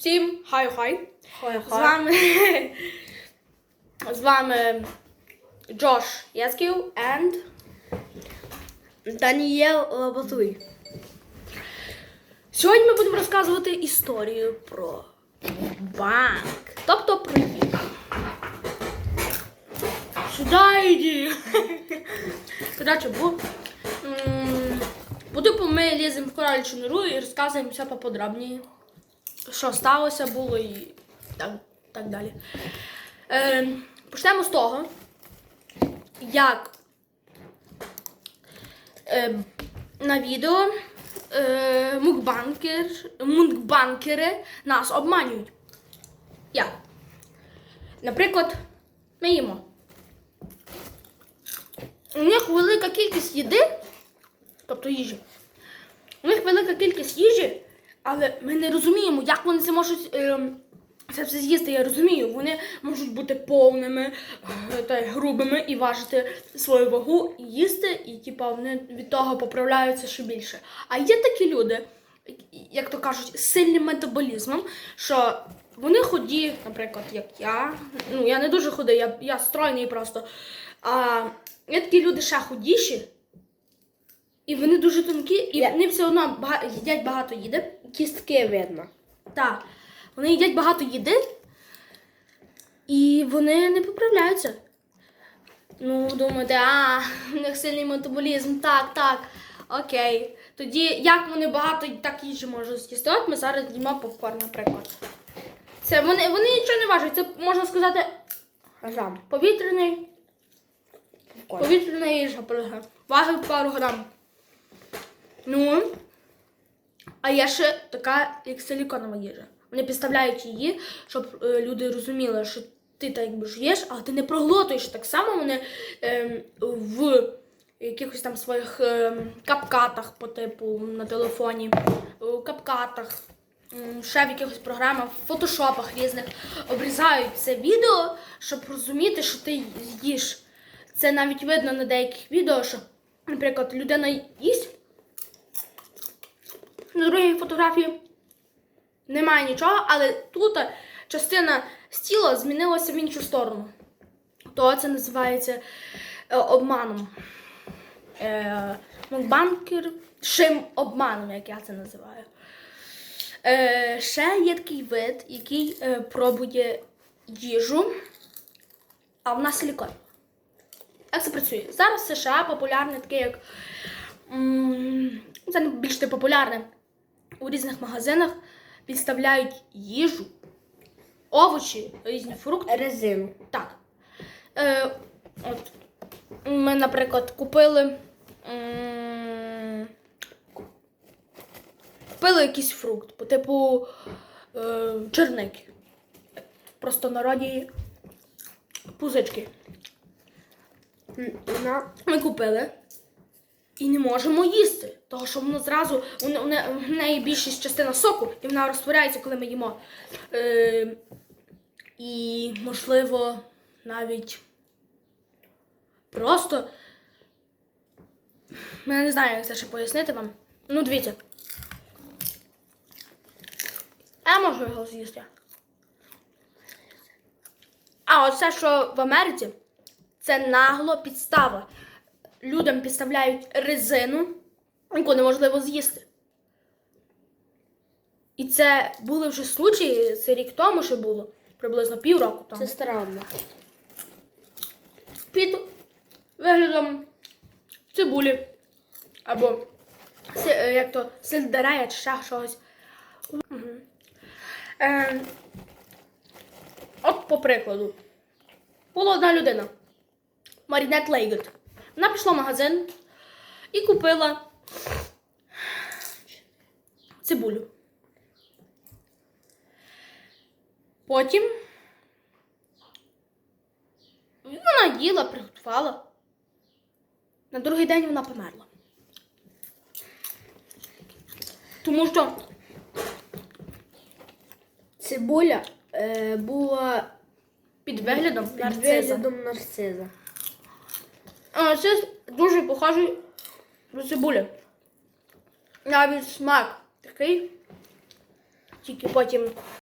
Всім хай-хай. З вами з вами Джош Яцьків and Даніел Лабатуй. сьогодні ми будемо розказувати історію про банк. Тобто про їжу. Сюди йди. Коротше, бу, м, по-типу ми ліземо в королючу нору і розказуємо все поподробніше. Що сталося було і так, так далі. Е, почнемо з того, як е, на відео е, мукбанкер, мукбанкери нас обманюють. Як? Наприклад, ми їмо. У них велика кількість їди, тобто їжі. У них велика кількість їжі, але ми не розуміємо, як вони це можуть ем, це все з'їсти. Я розумію, вони можуть бути повними е, та грубими і важити свою вагу, і їсти, і типа вони від того поправляються ще більше. А є такі люди, як то кажуть, з сильним метаболізмом, що вони ході, наприклад, як я. Ну, я не дуже худий, я, я стройний просто. А є такі люди ще худіші, і вони дуже тонкі, і Я- вони все одно бага- їдять багато їди. Кістки видно. Так, вони їдять багато їди, і вони не поправляються. Ну, думаєте, а, в них сильний метаболізм, так, так, окей. Тоді як вони багато так їжі можуть з'їсти? От ми зараз їмо попкорн, наприклад. Це вони, вони нічого не важать. Це можна сказати Грам. повітряний, повітряна їжа. Важить пару грам. Ну, а є ще така, як силіконова їжа. Вони підставляють її, щоб е, люди розуміли, що ти так якби ж їш, але ти не проглотуєш. Так само вони ем, в якихось там своїх ем, капкатах по типу на телефоні, капкатах, ще в якихось програмах, в фотошопах різних обрізають це відео, щоб розуміти, що ти їш. Це навіть видно на деяких відео, що, наприклад, людина їсть. На другій фотографії немає нічого, але тут частина з тіла змінилася в іншу сторону. То це називається е, обманом. Е, мукбанкер шим обманом, як я це називаю. Е, ще є такий вид, який е, пробує їжу, а вона силікон. Як це працює? Зараз в США популярне таке, як м, це більш не популярне. У різних магазинах підставляють їжу, овочі, різні фрукти. Резину. Так. Е, от, ми, наприклад, купили. м, Купили якийсь фрукт, по типу е, черники. Просто народі пузички. Ми купили і не можемо їсти. Тому що воно зразу у неї більшість частина соку, і вона розтворяється, коли ми їмо. Е, і, можливо, навіть просто. Я не знаю, як це ще пояснити вам. Ну, дивіться. Я можу його з'їсти. А оце, що в Америці, це нагло підстава. Людям підставляють резину, яку неможливо з'їсти. І це були вже случаї, це рік тому ще було, приблизно півроку тому. це странно. Під виглядом цибулі. Або е, як то сельдерея чи ще щось. Мгм. Е, от по прикладу. Була одна людина. Марінет Лейгет. Вона пішла в магазин і купила цибулю. Потім вона їла, приготувала. На другий день вона померла. Тому що Цибуля е, була під виглядом під нарциза. виглядом нарциза. Нарцис дуже похожий до цибулі. Навіть смак такий. Тільки потім